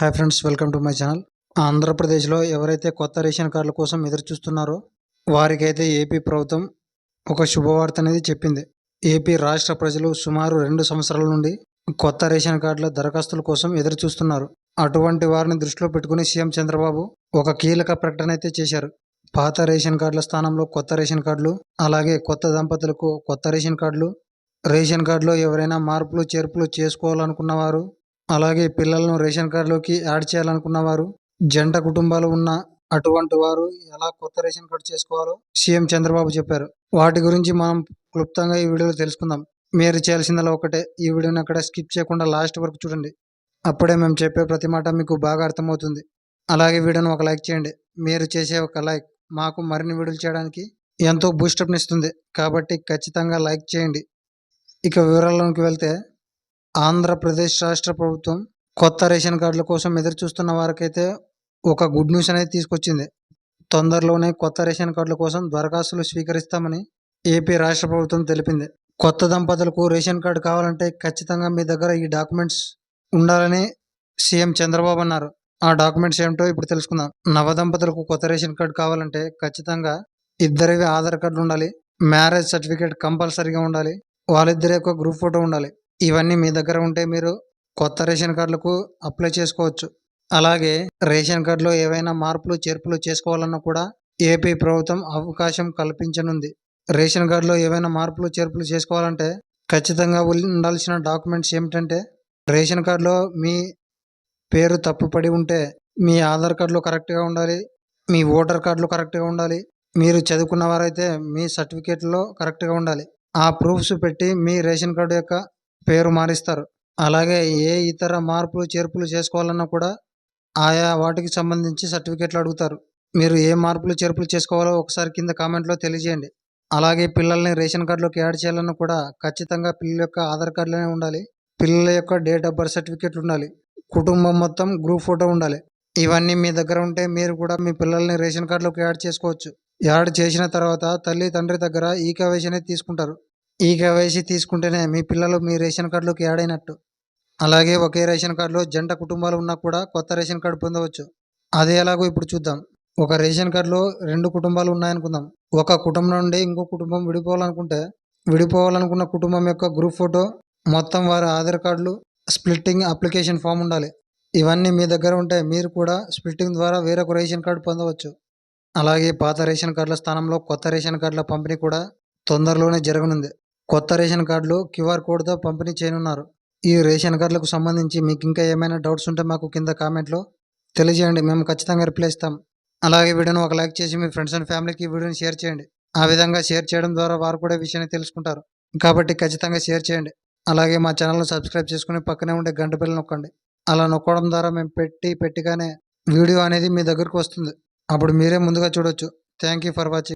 Hi friends welcome to my channel. ఆంధ్రప్రదేశ్లో ఎవరైతే కొత్త రేషన్ కార్డుల కోసం ఎదురు చూస్తున్నారో వారికైతే ఏపీ ప్రభుత్వం ఒక శుభవార్త అనేది చెప్పింది. ఏపీ రాష్ట్ర ప్రజలు సుమారు రెండు సంవత్సరాల నుండి కొత్త రేషన్ కార్డుల దరఖాస్తుల కోసం ఎదురు చూస్తున్నారు అటువంటి వారిని దృష్టిలో పెట్టుకుని సీఎం చంద్రబాబు ఒక కీలక ప్రకటన అయితే చేశారు. పాత రేషన్ కార్డుల స్థానంలో కొత్త రేషన్ కార్డులు అలాగే కొత్త దంపతులకు కొత్త రేషన్ కార్డులు రేషన్ కార్డులో ఎవరైనా మార్పులు చేర్పులు చేసుకోవాలనుకున్న వారు అలాగే పిల్లలను రేషన్ కార్డులోకి యాడ్ చేయాలనుకున్న వారు జంట కుటుంబాలు ఉన్న అటువంటి వారు ఎలా కొత్త రేషన్ కార్డు చేసుకోవాలో సీఎం చంద్రబాబు చెప్పారు. వాటి గురించి మనం క్లుప్తంగా ఈ వీడియోలో తెలుసుకుందాం. మీరు చేయాల్సిందలా ఒకటే ఈ వీడియోని అక్కడ స్కిప్ చేయకుండా లాస్ట్ వరకు చూడండి. అప్పుడే మేము చెప్పే ప్రతి మాట మీకు బాగా అర్థమవుతుంది. అలాగే వీడియోను ఒక లైక్ చేయండి. మీరు చేసే ఒక లైక్ మాకు మరిన్ని వీడియోలు చేయడానికి ఎంతో బూస్టప్నిస్తుంది కాబట్టి ఖచ్చితంగా లైక్ చేయండి. ఇక వివరాల్లోకి వెళ్తే ఆంధ్రప్రదేశ్ రాష్ట్ర ప్రభుత్వం కొత్త రేషన్ కార్డుల కోసం ఎదురు చూస్తున్న వారికైతే ఒక గుడ్ న్యూస్ అనేది తీసుకొచ్చింది. తొందరలోనే కొత్త రేషన్ కార్డుల కోసం దరఖాస్తులు స్వీకరిస్తామని ఏపీ రాష్ట్ర ప్రభుత్వం తెలిపింది. కొత్త దంపతులకు రేషన్ కార్డు కావాలంటే ఖచ్చితంగా మీ దగ్గర ఈ డాక్యుమెంట్స్ ఉండాలని సీఎం చంద్రబాబు అన్నారు. ఆ డాక్యుమెంట్స్ ఏమిటో ఇప్పుడు తెలుసుకుందాం. నవదంపతులకు కొత్త రేషన్ కార్డు కావాలంటే ఖచ్చితంగా ఇద్దరివి ఆధార్ కార్డు ఉండాలి. మ్యారేజ్ సర్టిఫికేట్ కంపల్సరీగా ఉండాలి. వాళ్ళిద్దరి యొక్క గ్రూప్ ఫోటో ఉండాలి. ఇవన్నీ మీ దగ్గర ఉంటే మీరు కొత్త రేషన్ కార్డులకు అప్లై చేసుకోవచ్చు. అలాగే రేషన్ కార్డులో ఏవైనా మార్పులు చేర్పులు చేసుకోవాలన్నా కూడా ఏపీ ప్రభుత్వం అవకాశం కల్పించనుంది. రేషన్ కార్డులో ఏవైనా మార్పులు చేర్పులు చేసుకోవాలంటే ఖచ్చితంగా ఉండాల్సిన డాక్యుమెంట్స్ ఏమిటంటే రేషన్ కార్డులో మీ పేరు తప్పుపడి ఉంటే మీ ఆధార్ కార్డులో కరెక్ట్గా ఉండాలి మీ ఓటర్ కార్డులో కరెక్ట్గా ఉండాలి మీరు చదువుకున్న వారైతే మీ సర్టిఫికేట్లో కరెక్ట్గా ఉండాలి. ఆ ప్రూఫ్స్ పెట్టి మీ రేషన్ కార్డు యొక్క పేరు మారిస్తారు. అలాగే ఏ ఇతర మార్పులు చేర్పులు చేసుకోవాలన్నా కూడా ఆయా వాటికి సంబంధించి సర్టిఫికేట్లు అడుగుతారు. మీరు ఏ మార్పులు చేర్పులు చేసుకోవాలో ఒకసారి కింద కామెంట్లో తెలియజేయండి. అలాగే పిల్లల్ని రేషన్ కార్డులోకి యాడ్ చేయాలన్నా కూడా ఖచ్చితంగా పిల్లల యొక్క ఆధార్ కార్డులోనే ఉండాలి. పిల్లల యొక్క డేట్ ఆఫ్ బర్త్ సర్టిఫికేట్ ఉండాలి. కుటుంబం మొత్తం గ్రూప్ ఫోటో ఉండాలి. ఇవన్నీ మీ దగ్గర ఉంటే మీరు కూడా మీ పిల్లల్ని రేషన్ కార్డులోకి యాడ్ చేసుకోవచ్చు. యాడ్ చేసిన తర్వాత తల్లి తండ్రి దగ్గర ఈ కవేజ్ అనేది తీసుకుంటారు. ఈ కేవైసీ తీసుకుంటేనే మీ పిల్లలు మీ రేషన్ కార్డులోకి యాడ్ అయినట్టు అలాగే ఒకే రేషన్ కార్డులో జంట కుటుంబాలు ఉన్నా కూడా కొత్త రేషన్ కార్డు పొందవచ్చు. అది ఎలాగో ఇప్పుడు చూద్దాం. ఒక రేషన్ కార్డులో రెండు కుటుంబాలు ఉన్నాయనుకుందాం. ఒక కుటుంబం నుండి ఇంకో కుటుంబం విడిపోవాలనుకుంటే విడిపోవాలనుకున్న కుటుంబం యొక్క గ్రూప్ ఫోటో మొత్తం వారి ఆధార్ కార్డులు స్ప్లిట్టింగ్ అప్లికేషన్ ఫామ్ ఉండాలి. ఇవన్నీ మీ దగ్గర ఉంటే మీరు కూడా స్ప్లిట్టింగ్ ద్వారా వేరొక రేషన్ కార్డు పొందవచ్చు. అలాగే పాత రేషన్ కార్డుల స్థానంలో కొత్త రేషన్ కార్డుల పంపిణీ కూడా తొందరలోనే జరగనుంది. కొత్త రేషన్ కార్డులు క్యూఆర్ కోడ్తో పంపిణీ చేయనున్నారు. ఈ రేషన్ కార్డులకు సంబంధించి మీకు ఇంకా ఏమైనా డౌట్స్ ఉంటే మాకు కింద కామెంట్లో తెలియజేయండి. మేము ఖచ్చితంగా రిప్లై ఇస్తాం. అలాగే వీడియోను ఒక లైక్ చేసి మీ ఫ్రెండ్స్ అండ్ ఫ్యామిలీకి వీడియోని షేర్ చేయండి. ఆ విధంగా షేర్ చేయడం ద్వారా వారు కూడా విషయాన్ని తెలుసుకుంటారు. కాబట్టి ఖచ్చితంగా షేర్ చేయండి. అలాగే మా ఛానల్ను సబ్స్క్రైబ్ చేసుకుని పక్కనే ఉండే గంట పిల్లలు నొక్కండి. అలా నొక్కడం ద్వారా మేము పెట్టి పెట్టిగానే వీడియో అనేది మీ దగ్గరకు వస్తుంది. అప్పుడు మీరే ముందుగా చూడొచ్చు. Thank you for watching.